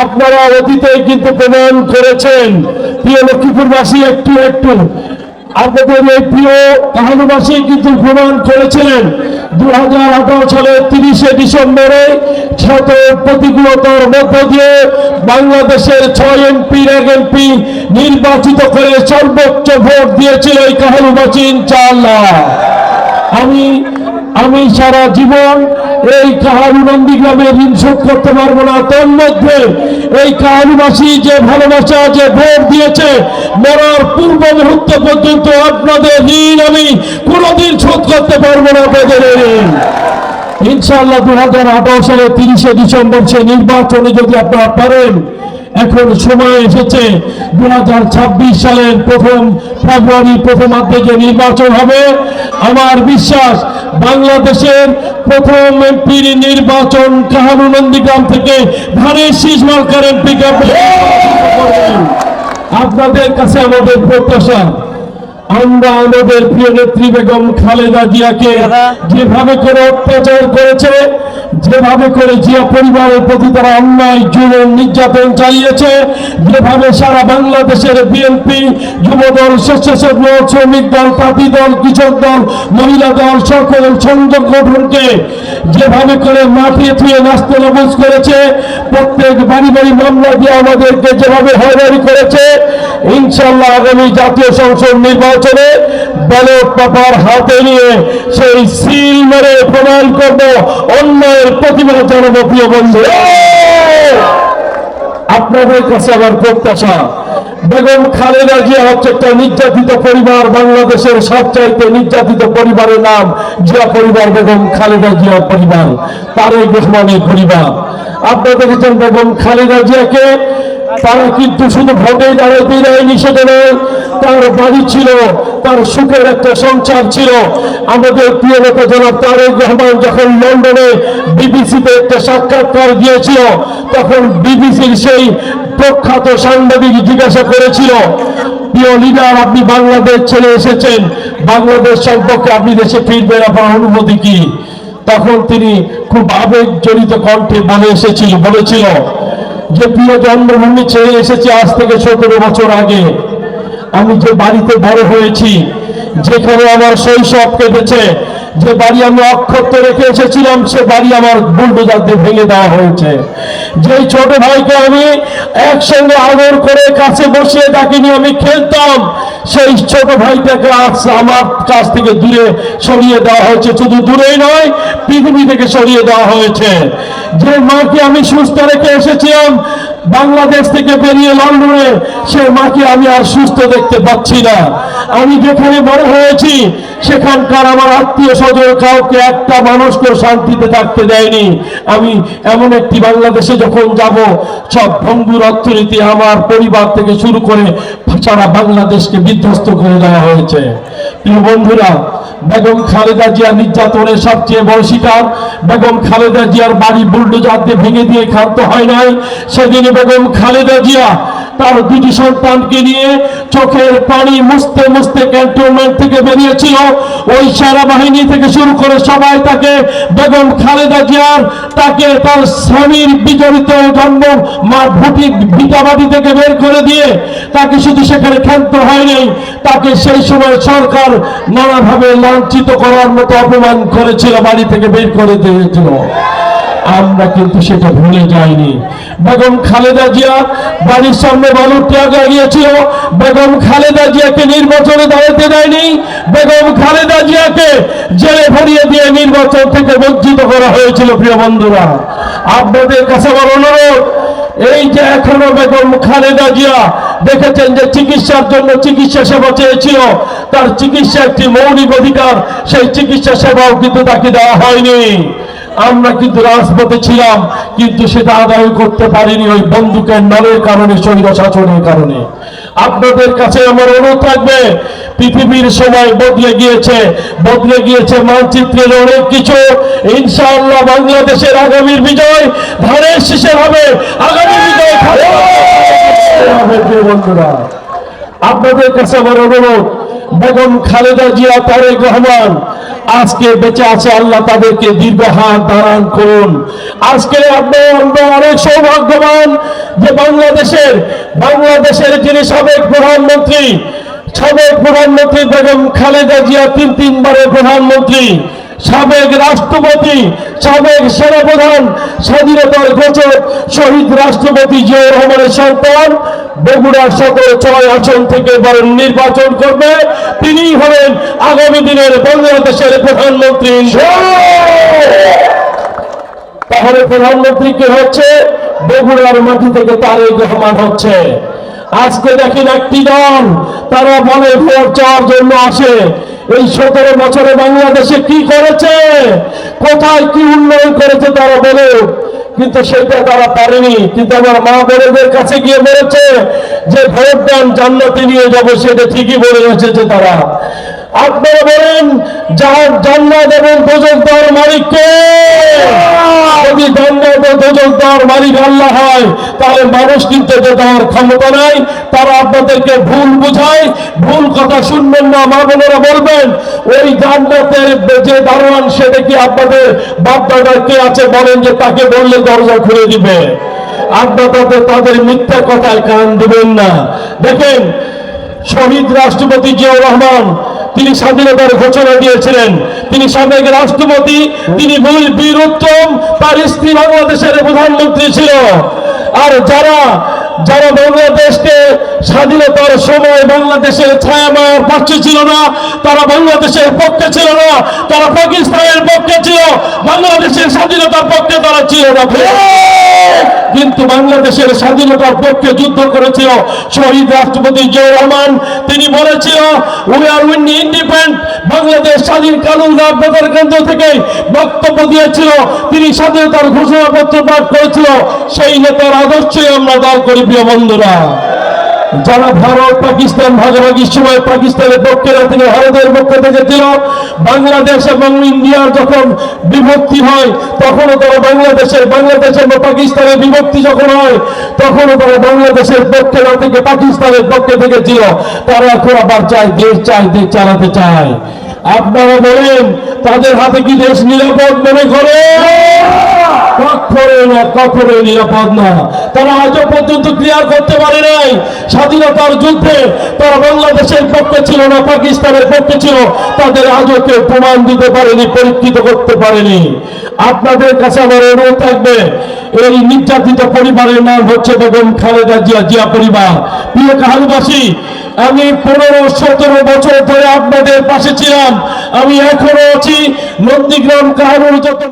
আপনারা অতীতে কিন্তু প্রমাণ করেছেন। প্রিয় লক্ষ্মীপুরবাসী, একটু একটু। আপনাদের এই প্রিয় কাহানুবাসী কিন্তু প্রমাণ করেছিলেন। দু হাজার আঠারো সালের তিরিশে ডিসেম্বরে শত প্রতিকূলতার মধ্য দিয়ে বাংলাদেশের ছয় এমপির এক এমপি নির্বাচিত করে সর্বোচ্চ ভোট দিয়েছিল এই কাহানুবাসী, ইনশাআল্লাহ। আমি আমি সারা জীবন এই কাহারুনন্দী গ্রামে ঋণ শোধ করতে পারব না। তোর মধ্যে এই কাহারুবাসী যে ভালোবাসা, যে ভোট দিয়েছে, মরার পূর্ব মুহূর্ত পর্যন্ত আপনাদের ঋণ আমি কোনোদিন শোধ করতে পারব না আপনাদের ঋণ। ইনশাআল্লাহ দু হাজার আঠারো সালে তিরিশে ডিসেম্বর সে নির্বাচনে যদি আপনারা পারেন, এখন সময় এসেছে দু হাজার ছাব্বিশ সালের প্রথম ফেব্রুয়ারি প্রথমার্ধে যে নির্বাচন হবে। আমার বিশ্বাস বাংলাদেশের প্রথম এমপির নির্বাচন কাহানু নন্দীগ্রাম থেকে ধানের শীষ মার্কার এমপি আপনাদের কাছে আমাদের প্রত্যাশা আমরা আমাদের প্রিয় নেত্রী বেগম খালেদা জিয়াকে যেভাবে করে অত্যাচার করেছে যেভাবে করে জিয়া পরিবারের প্রতি তারা অন্যায়, জুলুম, নির্যাতন চালিয়েছে, যেভাবে সারা বাংলাদেশের বিএনপি যুবদল, স্বেচ্ছাসেবক শ্রমিক দল পাতি দল, কৃষক দল, মহিলা দল, সকল সংগঠনকে যেভাবে করে মাটিয়ে থুয়ে নাস্তে নবুজ করেছে, প্রত্যেক বাড়ি বাড়ি মামলা দিয়ে আমাদেরকে যেভাবে হয়রানি করেছে ইনশাল্লাহ আগামী জাতীয় সংসদ নির্বাচনে ব্যালট পেপার হাতে নিয়ে সেই সিল মেরে প্রমাণ করব, অন্যায়ের প্রতিবাদ জানাব, প্রিয় বন্ধু। আপনাদের কাছে আমার প্রত্যাশা, বেগম খালেদা জিয়া হচ্ছে একটা নির্যাতিত পরিবার, বাংলাদেশের সবচাইতে নির্যাতিত পরিবারের নাম জিয়া পরিবার, বেগম খালেদা জিয়া পরিবার, তারেক রহমানের পরিবার। আপনারা দেখেছেন বেগম খালেদা জিয়াকে তারা কিন্তু শুধু ভোটে দাঁড়াইতে দেয়নি সেটা নয়, তার বাড়ি ছিল, তার সুখের একটা সংসার ছিল। আমাদের প্রিয় নেতা জনাব তারেক রহমান যখন লন্ডনে বিবিসিতে একটা সাক্ষাৎকার দিয়েছিল, তখন বিবিসির সেই প্রখ্যাত সাংবাদিক জিজ্ঞাসা করেছিল, প্রিয় লিডার, আপনি বাংলাদেশ ছেড়ে এসেছেন। বাংলাদেশ সম্পর্কে আপনি দেশে ফিরবেন, আপনার অনুমতি কি? তখন তিনি খুব আবেগ জড়িত কণ্ঠে বলে এসেছিল, বলেছিল যে প্রিয় জন্মভূমি ছেড়ে এসেছি, আজ থেকে সতেরো বছর আগে। আমি যে বাড়িতে বড় হয়েছি, যেখানে আমার শৈশব কেটেছে যে বাড়ি আমি অক্ষত রেখে এসেছিলাম, সে বাড়ি আমার বুলডোজার দিয়ে ভেঙে দেওয়া হয়েছে। যে ছোট ভাইকে আমি একসঙ্গে আদর করে কাছে বসিয়ে তাকে নিয়ে আমি খেলতাম, সেই ছোট ভাইটাকে আজ আমার কাছ থেকে দূরে সরিয়ে দেওয়া হয়েছে। শুধু দূরেই নয়, পৃথিবী থেকে সরিয়ে দেওয়া হয়েছে। যে মাকে আমি সুস্থ রেখে এসেছিলাম বাংলাদেশ থেকে বেরিয়ে লন্ডনে, সে মাকে আমি আর সুস্থ দেখতে পাচ্ছি না। আমি যেখানে বড় হয়েছি, সেখানকার আমার আত্মীয় স্বজন কাউকে একটা মানুষকে শান্তিতে থাকতে দেয়নি। আমি এমন একটি বাংলাদেশে যখন যাব, সব ভঙ্গুর অর্থনীতি আমার পরিবার থেকে শুরু করে সারা বাংলাদেশকে বিধ্বস্ত করে দেওয়া হয়েছে। প্রিয় বন্ধুরা বেগম খালেদা জিয়া নির্যাতনের সবচেয়ে বড় শিকার। বেগম খালেদা জিয়ার বাড়ি বুলডোজার ভেঙে দিয়ে খাদ্য হয় নাই। সেদিন বেগম খালেদা জিয়া তার দুটি সন্তানকে নিয়ে চোখের পানি মুছতে মুছতে ক্যান্টনমেন্ট থেকে বেরিয়েছিল। ওই সেনা বাহিনী থেকে শুরু করে সবাই তাকে বেগম খালেদা জিয়ার, তাকে তার স্বামীর বিজড়িত জন্ম মা ভুটি ভিটাবাটি থেকে বের করে দিয়ে তাকে শুধু সেখানে ক্ষান্ত হয়নি তাকে সেই সময় সরকার নানাভাবে লাঞ্ছিত করার মতো অপমান করেছিল, বাড়ি থেকে বের করে দিয়েছিল। আমরা কিন্তু সেটা ভুলে যাইনি। বেগম খালেদা জিয়া বাড়ির সামনে বালুর ট্রাক লাগিয়েছিল। বেগম খালেদা জিয়াকে নির্বাচনে দাঁড়াতে দেয়নি। বেগম খালেদা জিয়াকে জেলে ভরিয়ে দিয়ে নির্বাচন থেকে বঞ্চিত করা হয়েছিল, প্রিয় বন্ধুরা। আপনাদের কাছে আমার অনুরোধ এই যে এখনও বেগম খালেদা জিয়া দেখেছেন যে চিকিৎসার জন্য চিকিৎসা সেবা চেয়েছিল, তার চিকিৎসা একটি মৌলিক অধিকার, সেই চিকিৎসা সেবাও কিন্তু তাকে দেওয়া হয়নি। আমরা কিন্তু রাজপথে ছিলাম কিন্তু সেটা আদায় করতে পারিনি ওই বন্দুকের নলের কারণে শৈল শাসনের কারণে। আপনাদের কাছে আমার অনুরোধ থাকবে পৃথিবীর সময় বদলে গিয়েছে বদলে গিয়েছে মানচিত্রের অনেক কিছু। ইনশাআল্লাহ বাংলাদেশের আগামীর বিজয় ধানের শেষে হবে। আগামী বিজয় হবে, বন্ধুরা। আপনাদের কাছে আমার অনুরোধ বেগম খালেদা জিয়া, তারেক রহমান, আজকে বেঁচে আছে আল্লাহ তাদেরকে দীর্ঘ হাত দাঁড়ান করুন। আজকে আমরা অনেক সৌভাগ্যবান যে বাংলাদেশের বাংলাদেশের যিনি সাবেক প্রধানমন্ত্রী সাবেক প্রধানমন্ত্রী বেগম খালেদা জিয়া তিন তিনবারের প্রধানমন্ত্রী সাবেক রাষ্ট্রপতি, সাবেক সেনাপ্রধান, স্বাধীনতার ঘোষক শহীদ রাষ্ট্রপতি জিয়াউর রহমানের সন্তান, বগুড়ার সকল ছয় আসন থেকে এবার নির্বাচন করবে। তিনি হলেন আগামী দিনের বাংলাদেশের প্রধানমন্ত্রী। তাহলে প্রধানমন্ত্রী কে হচ্ছে? বগুড়ার মাটি থেকে তারেক রহমান হচ্ছে। আজকে দেখেন একটি দল, তারা বলে ভোট চাওয়ার জন্য আসে। এই সতেরো বছরে বাংলাদেশে কি করেছে? কোথায় কি উন্নয়ন করেছে তারা বলে। কিন্তু সেটা তারা পারেনি। কিন্তু আমার মা বড়দের কাছে গিয়ে বলেছে যে ভোট দান জান্নাতে নিয়ে যাব সেটা ঠিকই বলে এসেছে তারা। আপনারা বলেন, যার জান্নাত এবং দেওয়ার মালিককে। দোজক দেওয়ার মালিক আল্লাহ হয়, তাহলে মানুষ কিন্তু দেওয়ার ক্ষমতা নাই তারা আপনাদেরকে ভুল বুঝায়, ভুল কথা শুনবেন না, মা বোনেরা বলবেন, ওই জান্নাতের যে দারোয়ান, সেটা কি আপনাদের বাপ দাদার কে আছে বলেন যে তাকে বললে দরজা খুলে দিবে? আপনারা তাদের- তাদের মিথ্যা কথায় কান দিবেন না। দেখেন, শহীদ রাষ্ট্রপতি জিয়াউর রহমান তিনি স্বাধীনতার ঘোষণা দিয়েছিলেন। তিনি সাবেক রাষ্ট্রপতি, তিনি বীর উত্তম, তার স্ত্রী বাংলাদেশের প্রধানমন্ত্রী ছিল। আর যারা যারা বাংলাদেশকে স্বাধীনতার সময় বাংলাদেশের ছায়ামার পক্ষে ছিল না, তারা বাংলাদেশের পক্ষে ছিল না, তারা পাকিস্তানের পক্ষে ছিল, বাংলাদেশের স্বাধীনতার পক্ষে তারা ছিল না। কিন্তু বাংলাদেশের স্বাধীনতার পক্ষে যুদ্ধ করেছিল শহীদ রাষ্ট্রপতি জিয়াউর রহমান। তিনি বলেছিল we are win independent Bangladesh স্বাধীন কানুন আপনাদের কেন্দ্র থেকে বক্তব্য দিয়েছিল। তিনি স্বাধীনতার ঘোষণাপত্র পাঠ করেছিল। সেই নেতার আদর্শই আমরা দাঁড় করি, প্রিয় বন্ধুরা। যারা ভারত, পাকিস্তান ভাগাভাগির সময় পাকিস্তানের পক্ষে থেকে ভারতের পক্ষে থেকে ছিল বাংলাদেশ এবং ইন্ডিয়ার যখন বিভক্তি হয়, তখনও তারা বাংলাদেশের বাংলাদেশের বা পাকিস্তানের বিভক্তি যখন হয়, তখনও তারা বাংলাদেশের পক্ষে না থেকে পাকিস্তানের পক্ষে থেকে ছিল তারা এখন আবার চায় দেশ চায় দেশ, চালাতে চায়। আপনারা বলেন, তাদের হাতে কি দেশ নিরাপদ মনে করে কখনো না কখনো নিরাপদ না। তারা আজও পর্যন্ত ক্লিয়ার করতে পারে নাই। স্বাধীনতার যুদ্ধে তারা বাংলাদেশের পক্ষে ছিল না, পাকিস্তানের পক্ষে ছিল। তাদের আজও কেউ প্রমাণ দিতে পারেনি, পরীক্ষিত করতে পারেনি। আপনাদের কাছে আমার অনুরোধ থাকবে, এই নির্যাতিত পরিবারের নাম হচ্ছে বেগম খালেদা জিয়া জিয়া পরিবার। প্রিয় আমি পনেরো, সতেরো বছর ধরে আপনাদের পাশে ছিলাম। আমি এখনও আছি নন্দীগ্রাম কাহানুর যত